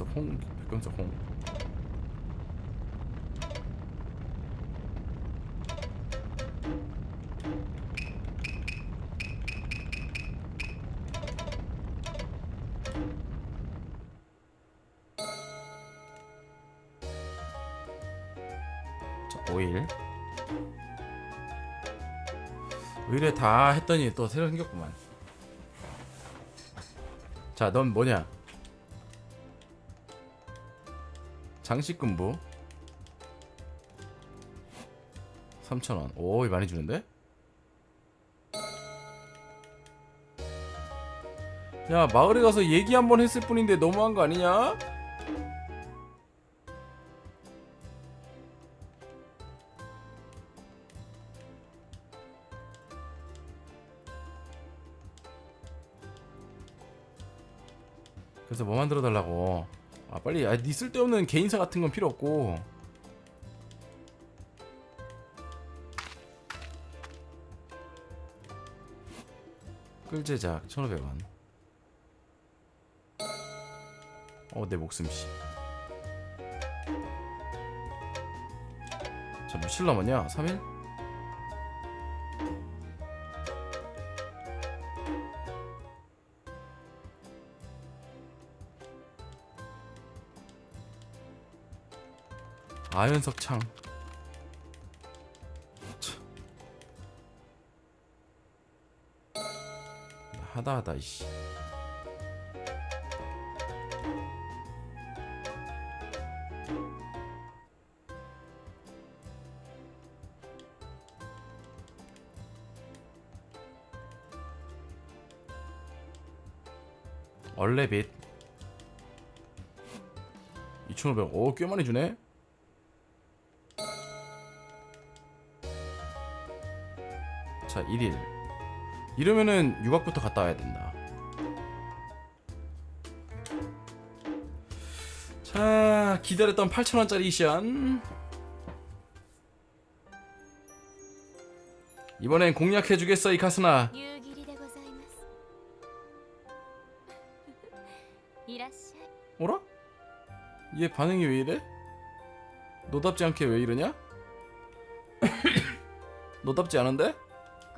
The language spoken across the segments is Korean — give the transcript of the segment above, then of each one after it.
백금석 홍 백금석 홍. 자, 오일. 의뢰 다 했더니 또 새로 생겼구만. 자 넌 뭐냐 장식금부 3,000원 오 많이 주는데? 야 마을에 가서 얘기 한번 했을 뿐인데 너무한 거 아니냐? 그래서 뭐 만들어 달라고 아 빨리 아네 쓸데없는 개인사 같은 건 필요 없고 끌제작 1500원 어내 목숨 씨 자, 며칠 남았냐? 3일? 아연석 창 참. 하다 하다 이씨 얼레빗 2,500. 오, 꽤 많이 주네. 자 1일 이러면은 유학부터 갔다 와야 된다 자 기다렸던 8천원짜리 이시안 이번엔 공략해주겠어 이 카스나 오라? 얘 반응이 왜 이래? 너답지 않게 왜 이러냐? 너답지 않은데?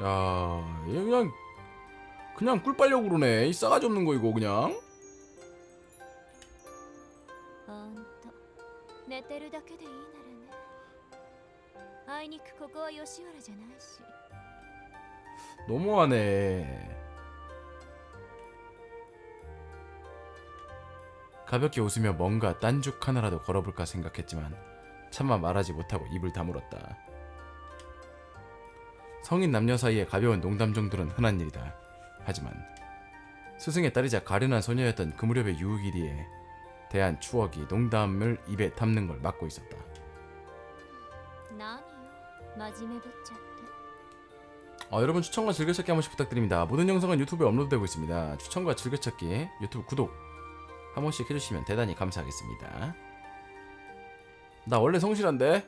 야, 얘 그냥 그냥 꿀빨려 그러네. 이 싸가지 없는 거 이거 그냥. 너무하네. 가볍게 웃으며 뭔가 딴죽 하나라도 걸어볼까 생각했지만 차마 말하지 못하고 입을 다물었다. 성인 남녀 사이의 가벼운 농담 정도는 흔한 일이다. 하지만 스승에 따르자 가련한 소녀였던 그 무렵의 유우길이에 대한 추억이 농담을 입에 담는 걸 막고 있었다. 何よ真面目ぶっちゃって 어, 여러분 추천과 즐겨찾기 한 번씩 부탁드립니다. 모든 영상은 유튜브에 업로드되고 있습니다. 추천과 즐겨찾기 유튜브 구독 한 번씩 해주시면 대단히 감사하겠습니다. 나 원래 성실한데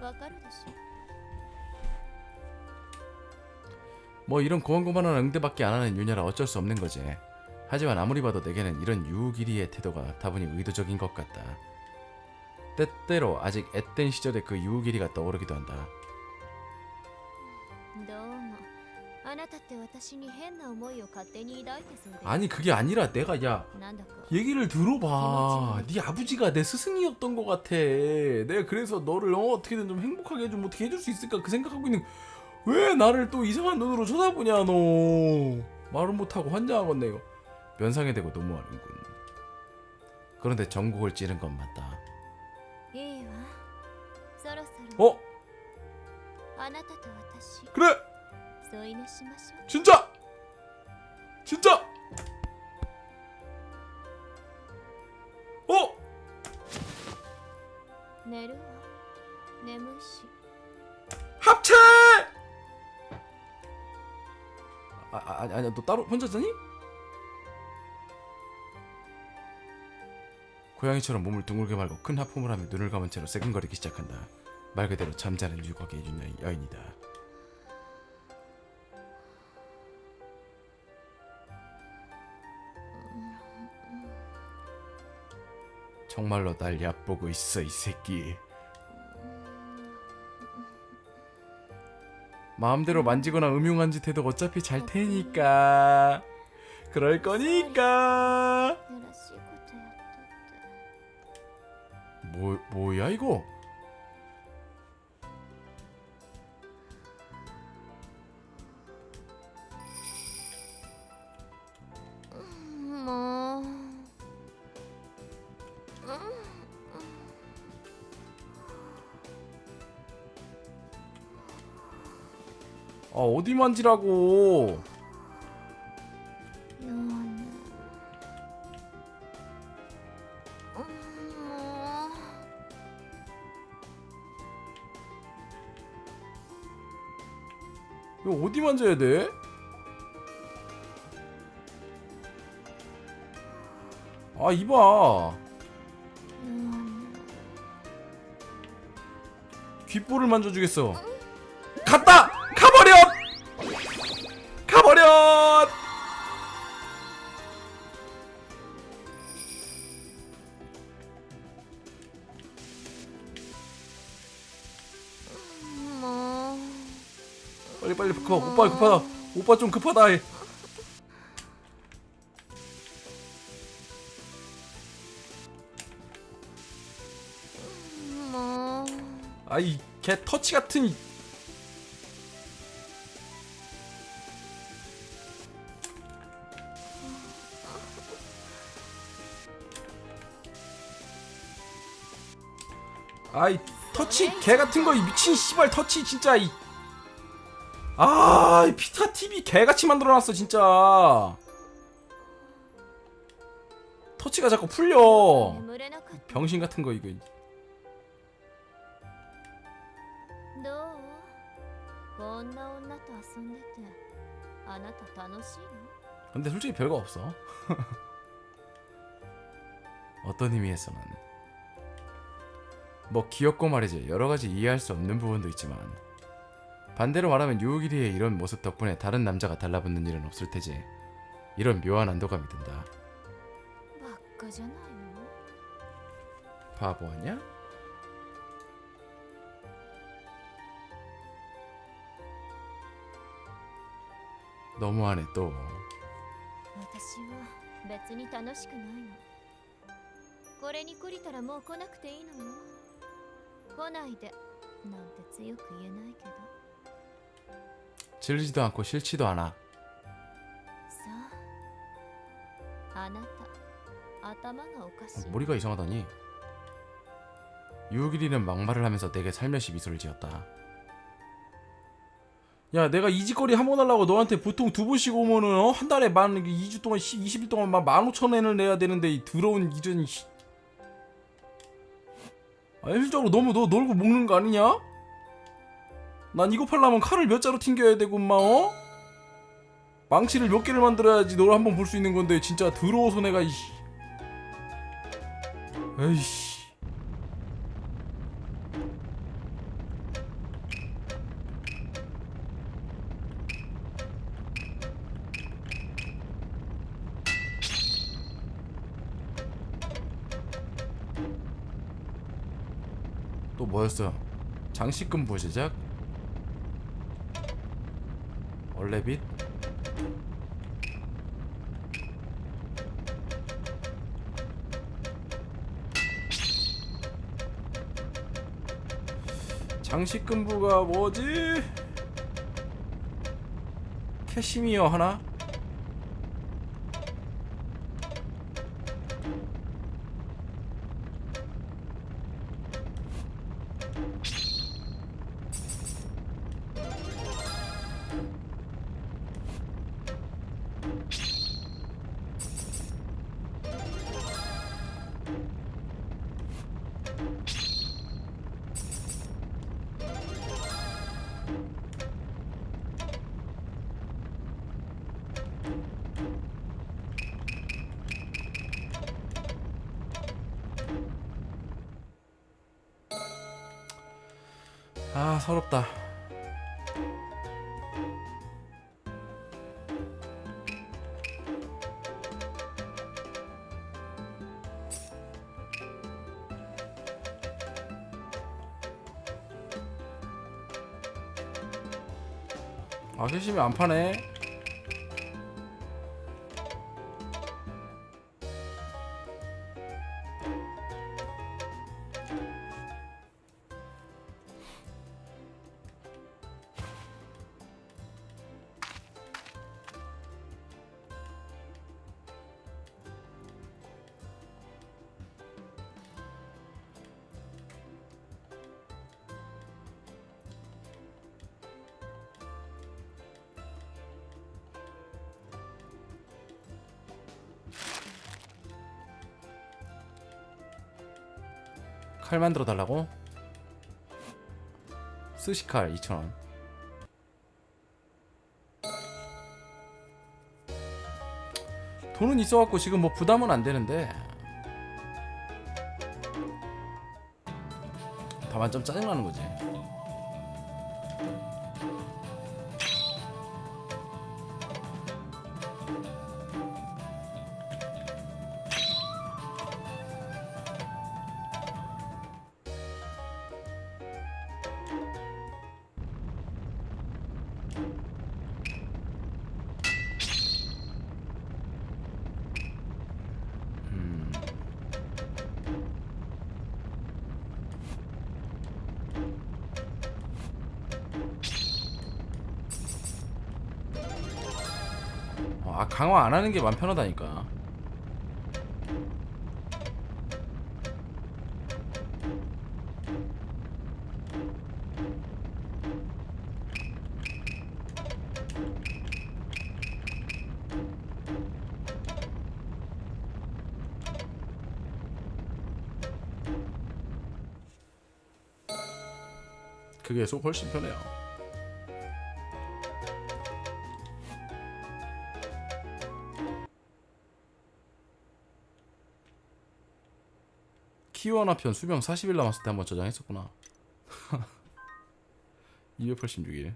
わかるでしょ 뭐 이런 고만고만한 응대밖에 안 하는 유녀라 어쩔 수 없는 거지. 하지만 아무리 봐도 내게는 이런 유길이의 태도가 다분히 의도적인 것 같다. 때때로 아직 앳된 시절의 그 유길이가 떠오르기도 한다. どうも あな たって私に変な思いを勝手に抱いてそうで 아니 그게 아니라 내가 야 なんだか 얘기를 들어봐. 네 아버지가 내 스승이었던 것 같아. 내가 그래서 너를 어, 어떻게든 좀 행복하게 좀 어떻게 해줄 수 있을까 그 생각하고 있는. 왜 나를 또 이상한 눈으로 쳐다보냐 너. 말은 못하고 환장하겠네 이거. 면상에 대고 너무하는군. 그런데 전국을 찌른 건 맞다. いいわそろそろ 어 あなたと私 그래 添い寝しましょう 진짜! 진짜! 어? 합체! 아, 아 아니, 아니, 너 따로 혼자 자니? 고양이처럼 몸을 둥글게 말고 큰 하품을 하며 눈을 감은 채로 세근거리기 시작한다. 말 그대로 잠자는 유곽의 여인이다. 정말로 날 얕보고 있어 이 새끼. 마음대로 만지거나 음흉한 짓 해도 어차피 잘 테니까. 그럴 거니까. 뭐 뭐야 이거? 아 어디 만지라고. 음. 이거 어디 만져야 돼? 아 이봐. 음. 귓볼을 만져주겠어. 갔다! 빨리 급하 오빠 급하다. 오빠 좀 급하다. もう 아이 개 터치 같은 이- 아이 터치 개 같은 거이 미친 씨발 터치 진짜 이 아 피타 TV 개같이 만들어놨어 진짜. 터치가 자꾸 풀려. 병신 같은 거 이거. 근데 솔직히 별거 없어. 어떤 의미에서는. 뭐 귀엽고 말이지 여러 가지 이해할 수 없는 부분도 있지만 반대로 말하면 유우기리의 이런 모습 덕분에 다른 남자가 달라붙는 일은 없을 테지. 이런 묘한 안도감이 든다. ばっかじゃないの 바보 아니야? 너무하네 또. 私は別に楽しくないのこれに懲りたらもう来なくていいのよ来ないでなんて強く言えないけど 질리지도 않고 싫지도 않아. さああなた頭がおかしい 머리가 이상하다니. 유기리는 막말을 하면서 내게 살며시 미소를 지었다. 야, 내가 이직거리 한 번 하려고 너한테 보통 두 번씩 오면은 어? 한 달에 만 2주 동안 10, 20일 동안 막 15,000엔을 내야 되는데 이 더러운 이전 씨. 아, 현실적으로 너무 너 놀고 먹는 거 아니냐? 난 이거 팔려면 칼을 몇 자루 튕겨야 되고 마 어? 망치를 몇 개를 만들어야지 너를 한번 볼 수 있는 건데 진짜 더러워서 내가 이씨. 에이씨. 또 뭐였어? 장식금 부제작? 얼레빗 장식금부가 뭐지? 캐시미어 하나? 아 서럽다. 아 캐시미 안 파네 칼 만들어 달라고? 스시칼 2,000원. 돈은 있어갖고 지금 뭐 부담은 안 되는데. 다만 좀 짜증나는 거지 어, 아 강화 안 하는 게 맘 편하다니까. 그게 속 훨씬 편해요 키워나 편 수명 40일 남았을 때 한번 저장했었구나. 286일